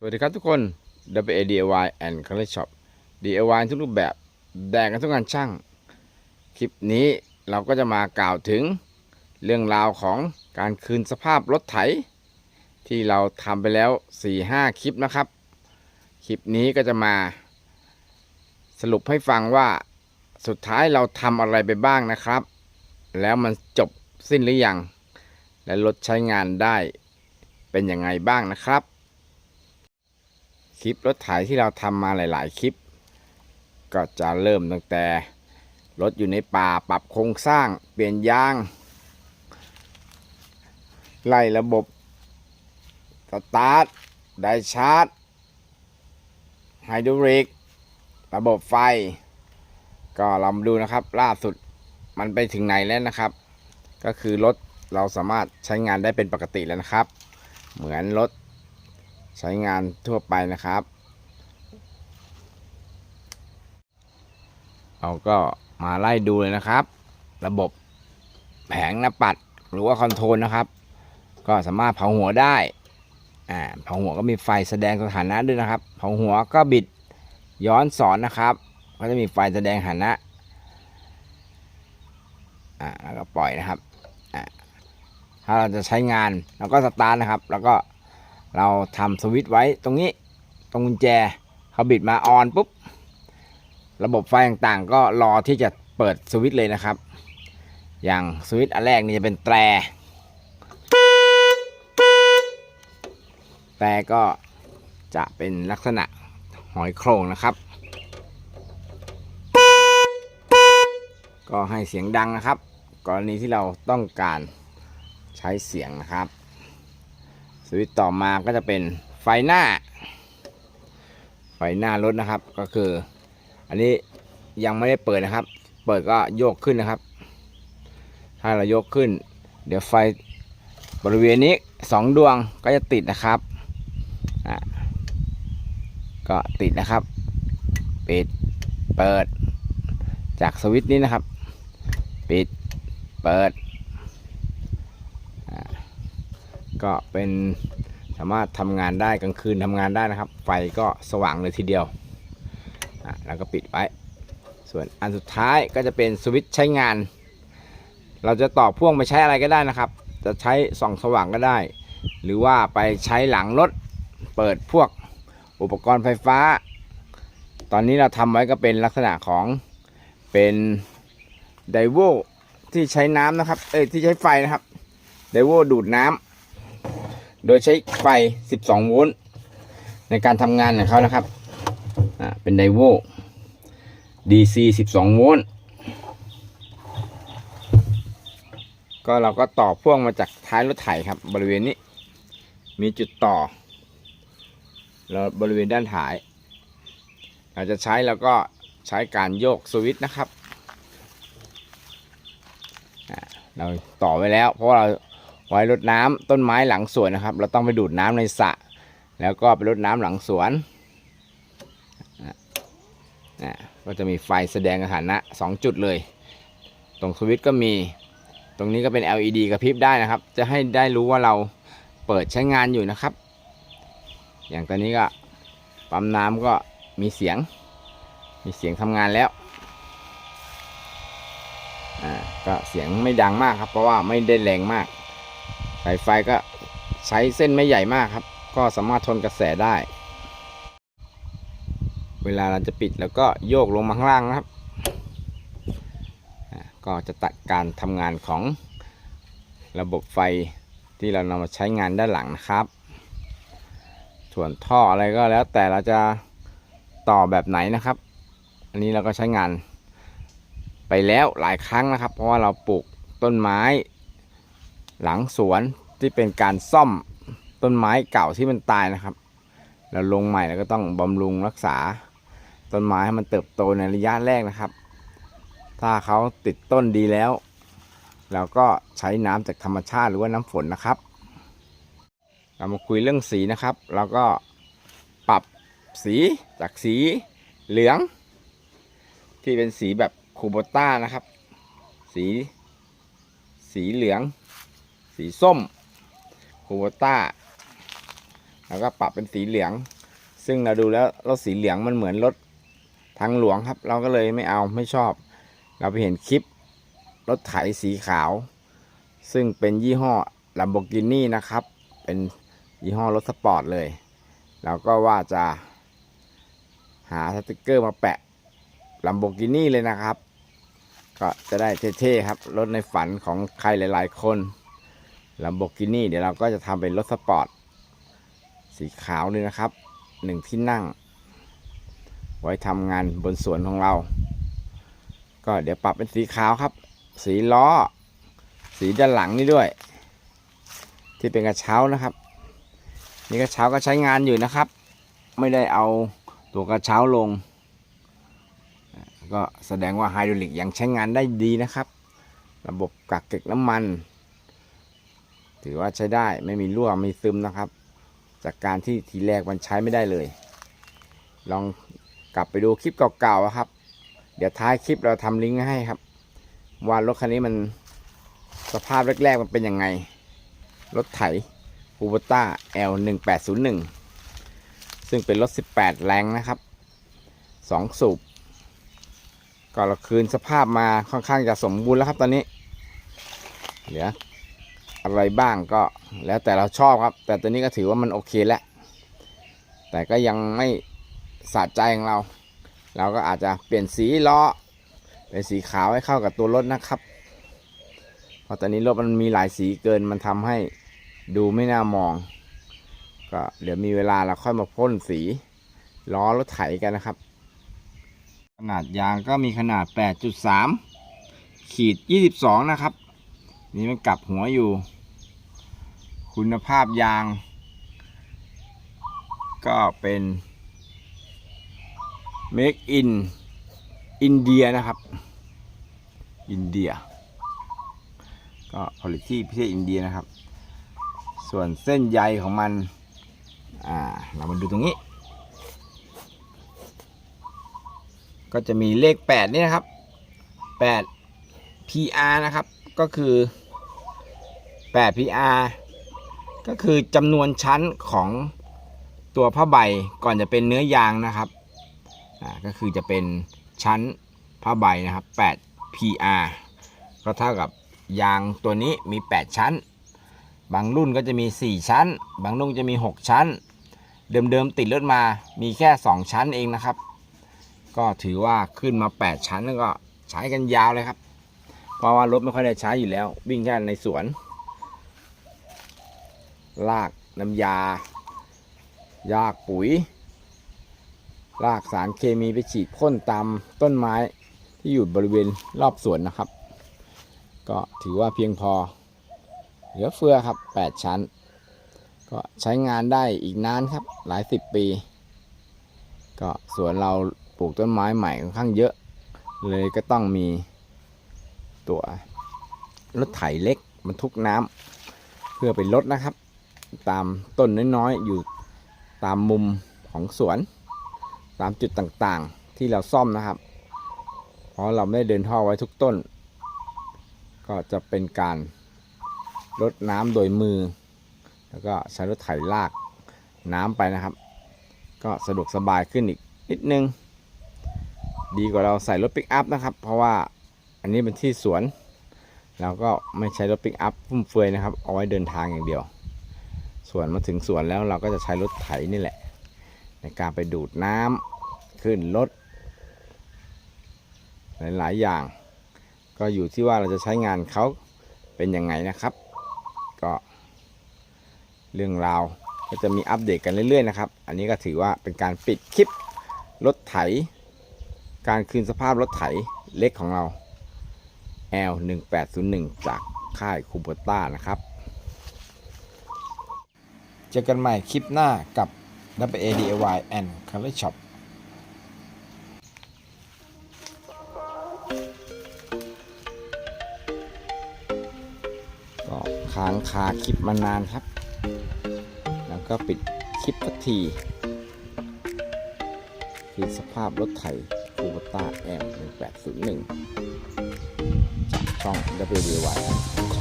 สวัสดีครับทุกคน WA DIY and Color Shop DIY ทุกรูปแบบแดงกันทุกงานช่าง คลิปนี้เราก็จะมากล่าวถึงเรื่องราวของการคืนสภาพรถไถ ที่เราทำไปแล้ว 4-5 คลิปนะครับ คลิปนี้ก็จะมา สรุปให้ฟังว่าสุดท้ายเราทำอะไรไปบ้างนะครับ แล้วมันจบสิ้นหรือยัง และรถใช้งานได้เป็นยังไงบ้างนะครับ คลิปรถไถที่เราทำมาหลาย ๆ คลิป ก็จะเริ่มตั้งแต่รถอยู่ในป่าปรับโครงสร้างเปลี่ยนยาง ไล่ระบบสตาร์ทไดชาร์จไฮดรอลิกระบบไฟ ก็เรามาดูนะครับ ล่าสุดมันไปถึงไหนแล้วนะครับ ก็คือรถเราสามารถใช้งานได้เป็นปกติแล้วนะครับ เหมือนรถ ใช้งานทั่วไปนะครับเราก็มาไล่ดูเลยนะครับ ระบบแผงหน้าปัดหรือว่าคอนโทรลนะครับ ก็สามารถเผาหัวได้อ่าเผาหัวก็มีไฟแสดงสถานะด้วยนะครับ เผาหัวก็บิดย้อนสอนนะครับ ก็จะมีไฟแสดงสถานะอ่าแล้วก็ปล่อยนะครับอ่าถ้าเราจะใช้งานเราก็สตาร์ทนะครับ แล้วก็ เราทำสวิตช์ไว้ตรงนี้ตรงกุญแจเขาบิดมาออนปุ๊บ ระบบไฟต่างๆ ก็รอที่จะเปิดสวิตช์เลยนะครับ อย่างสวิตช์อันแรกนี่จะเป็นแตร แตรก็จะเป็นลักษณะหอยโครงนะครับ ก็ให้เสียงดังนะครับ กรณีที่เราต้องการใช้เสียงนะครับ สวิตต่อมาก็จะเป็นไฟหน้า ไฟหน้ารถนะครับ ก็คือ อันนี้ยังไม่ได้เปิดนะครับ เปิดก็โยกขึ้นนะครับ ถ้าเรายกขึ้น เดี๋ยวไฟบริเวณนี้สองดวงก็จะติดนะครับอะก็ติดนะครับ ปิด เปิด จากสวิตช์นี้นะครับ ปิด เปิด ก็เป็นสามารถทำงานได้กลางคืนทำงานได้นะครับ ไฟก็สว่างเลยทีเดียวแล้วก็ปิดไว้ ส่วนอันสุดท้ายก็จะเป็นสวิตช์ใช้งาน เราจะต่อพ่วงไปใช้อะไรก็ได้นะครับ จะใช้ส่องสว่างก็ได้ หรือว่าไปใช้หลังรถเปิดพวกอุปกรณ์ไฟฟ้า ตอนนี้เราทำไว้ก็เป็นลักษณะของเป็นไดโวที่ใช้น้ำนะครับ เอ้ยที่ใช้ไฟนะครับไดโวดูดน้ำ โดยใช้ไฟ 12 โวลต์ในการทำงานของเขานะครับอ่าเป็นไดโว DC 12 โวลต์ ก็เราก็ต่อพ่วงมาจากท้ายรถไถครับ บริเวณนี้ มีจุดต่อ แล้วบริเวณด้านท้าย เราจะใช้แล้วก็ใช้การโยกสวิตช์นะครับอ่าเราต่อไว้แล้ว เพราะเรา ไว้รดน้ำต้นไม้หลังสวนนะครับ เราต้องไปดูดน้ำในสระแล้วก็ไปรดน้ำหลังสวนนะก็จะมีไฟแสดงสถานะสองจุดเลย ตรงสวิตช์ก็มี ตรงนี้ก็เป็น LED กระพริบได้นะครับ จะให้ได้รู้ว่าเราเปิดใช้งานอยู่นะครับ อย่างตอนนี้ก็ปั๊มน้ำก็มีเสียง มีเสียงทำงานแล้วอ่าก็เสียงไม่ดังมากครับ เพราะว่าไม่ได้แรงมากายไฟก็ใช้เส้นไม่ใหญ่มากครับ ก็สามารถทนกระแสได้ เวลาเราจะปิดแล้วก็โยกลงมาข้างล่างนะครับ ก็จะตัดการทำงานของระบบไฟที่เรานำมาใช้งานด้านหลังนะครับ ส่วนท่ออะไรก็แล้วแต่เราจะต่อแบบไหนนะครับ อันนี้เราก็ใช้งานไปแล้วหลายครั้งนะครับ เพราะว่าเราปลูกต้นไม้ หลังสวนที่เป็นการซ่อมต้นไม้เก่าที่มันตายนะครับ เราลงใหม่แล้วก็ต้องบำรุงรักษา ต้นไม้ให้มันเติบโตในระยะแรกนะครับ ถ้าเขาติดต้นดีแล้ว เราก็ใช้น้ำจากธรรมชาติหรือว่าน้ำฝนนะครับ เรามาคุยเรื่องสีนะครับ เราก็ปรับสีจากสีเหลือง ที่เป็นสีแบบคูโบต้านะครับ สีสีเหลือง สีส้มคูโบต้าแล้วก็ปรับเป็นสีเหลือง ซึ่งเราดูแล้วรถสีเหลืองมันเหมือนรถทางหลวงครับ เราก็เลยไม่เอาไม่ชอบ เราไปเห็นคลิปรถไถสีขาว ซึ่งเป็นยี่ห้อ Lamborghini นะครับ เป็นยี่ห้อรถสปอร์ตเลย เราก็ว่าจะหาสติกเกอร์มาแปะ Lamborghini เลยนะครับ ก็จะได้เท่ๆครับ รถในฝันของใครหลายๆคน Lamborghini เดี๋ยวเราก็จะทำเป็นรถสปอร์ต สีขาวเลยนะครับหนึ่งที่นั่ง ไว้ทำงานบนสวนของเรา ก็เดี๋ยวปรับเป็นสีขาวครับ สีล้อ สีด้านหลังนี่ด้วย ที่เป็นกระเช้านะครับ นี่กระเช้าก็ใช้งานอยู่นะครับ ไม่ได้เอาตัวกระเช้าลง ก็แสดงว่าไฮดรอลิกยังใช้งานได้ดีนะครับ ระบบกักเก็บน้ำมัน ถือว่าใช้ได้ไม่มีรั่วไม่ซึมนะครับ จากการที่ทีแรกมันใช้ไม่ได้เลย ลองกลับไปดูคลิปเก่าๆอะครับ เดี๋ยวท้ายคลิปเราทำลิงก์ให้ครับ ว่ารถคันนี้มันสภาพแรกๆมันเป็นยังไง รถไถคูโบต้า L 1 8 0 1 ซึ่งเป็นรถ 18 แรงนะครับ 2 สูบก็เราคืนสภาพมาค่อนข้างจะสมบูรณ์แล้วครับตอนนี้ เหลือ อะไรบ้างก็แล้วแต่เราชอบครับ แต่ตัวนี้ก็ถือว่ามันโอเคแล้ว แต่ก็ยังไม่สะใจของเรา เราก็อาจจะเปลี่ยนสีล้อเป็นสีขาวให้เข้ากับตัวรถนะครับเพราะตอนนี้รถมันมีหลายสีเกินมันทำให้ดูไม่น่ามอง ก็เดี๋ยวมีเวลาเราค่อยมาพ่นสีล้อรถไถกันนะครับ ขนาดยางก็มีขนาด 8.3 ขีด 22 นะครับ นี่มันกลับหัวอยู่ คุณภาพยาง ก็เป็น Make in อินเดียนะครับ อินเดีย ก็ผลิตที่ประเทศอินเดียนะครับ ส่วนเส้นใยของมัน อ่า เรามาดูตรงนี้ ก็จะมีเลข 8 นี่นะครับ 8 PR นะครับ ก็คือ 8 PR ก็คือจำนวนชั้นของตัวผ้าใบก่อนจะเป็นเนื้อยางนะครับก็คือจะเป็นชั้นผ้าใบนะครับ 8 PR ก็เท่ากับยางตัวนี้มี 8 ชั้น บางรุ่นก็จะมี 4 ชั้น บางรุ่นจะมี 6 ชั้น เดิมๆติดรถมามีแค่ 2 ชั้นเองนะครับ ก็ถือว่าขึ้นมา 8 ชั้นแล้วก็ใช้กันยาวเลยครับ เพราะว่ารถไม่ค่อยได้ใช้อยู่แล้ว วิ่งแค่ในสวน ลากน้ำยา ยากปุ๋ยลากสารเคมีไปฉีดพ่นตามต้นไม้ที่อยู่บริเวณรอบสวนนะครับ ก็ถือว่าเพียงพอ เหลือเฟือครับ 8 ชั้น ก็ใช้งานได้อีกนานครับ หลายสิบปี ก็สวนเราปลูกต้นไม้ใหม่ค่อนข้างเยอะ เลยก็ต้องมีตัวรถไถเล็กบรรทุกน้ำเพื่อไปลดนะครับ ตามต้นน้อยๆ อยู่ตามมุมของสวน ตามจุดต่างๆ ที่เราซ่อมนะครับ เพราะเราไม่ได้เดินท่อไว้ทุกต้น ก็จะเป็นการลดน้ำโดยมือ แล้วก็ใช้รถไถลากน้ำไปนะครับ ก็สะดวกสบายขึ้นอีกนิดนึง ดีกว่าเราใส่รถปิกอัพนะครับ เพราะว่าอันนี้เป็นที่สวนเราก็ไม่ใช้รถปิกอัพฟุ่มเฟือยนะครับ เอาไว้เดินทางอย่างเดียว ส่วนมาถึงสวนแล้วเราก็จะใช้รถไถนี่แหละ ในการไปดูดน้ำขึ้นรถหลายๆอย่าง ก็อยู่ที่ว่าเราจะใช้งานเขาเป็นยังไงนะครับ ก็เรื่องราวก็จะมีอัปเดตกันเรื่อยๆนะครับ อันนี้ก็ถือว่าเป็นการปิดคลิปรถไถ การคืนสภาพรถไถเล็กของเรา L 1 8 0 1 จากค่ายคูโบต้านะครับ เจอกันใหม่คลิปหน้ากับ w a d y and Color Shop ก็ค้างคาคลิปมานานครับ แล้วก็ปิดคลิปสักทีคือสภาพรถไถคูบต้า L 1 8 0 1จากช่อง w a d y